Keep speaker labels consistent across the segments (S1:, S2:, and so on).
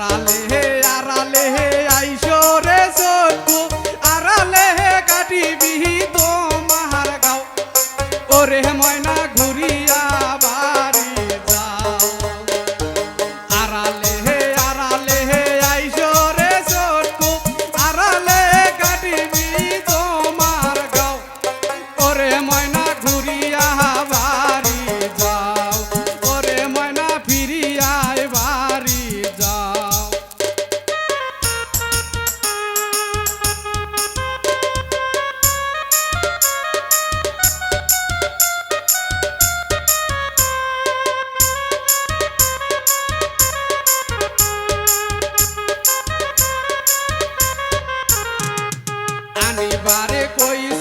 S1: আড়ালে হে আড়ালে হে। anybody koi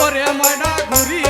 S1: ওরে ময়না ঘুরি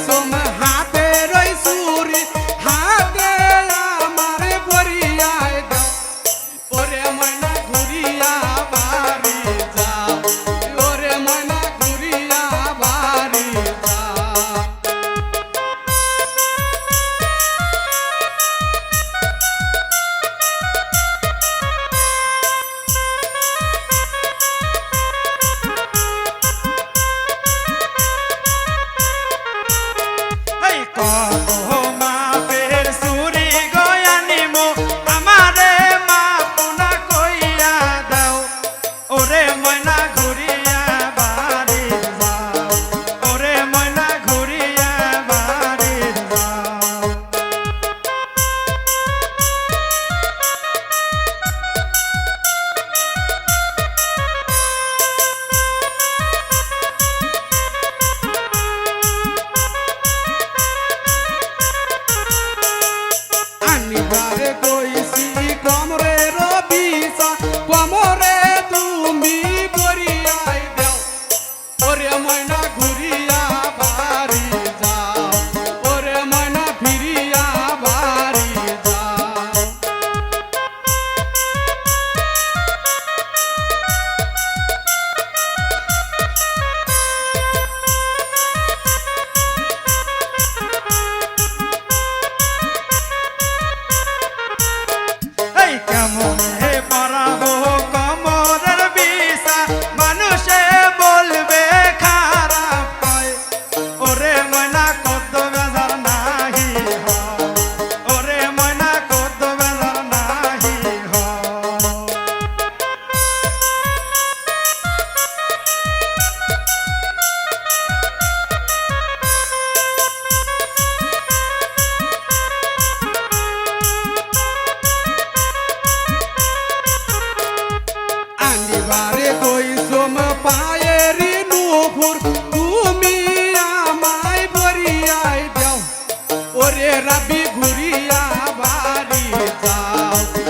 S1: Natal.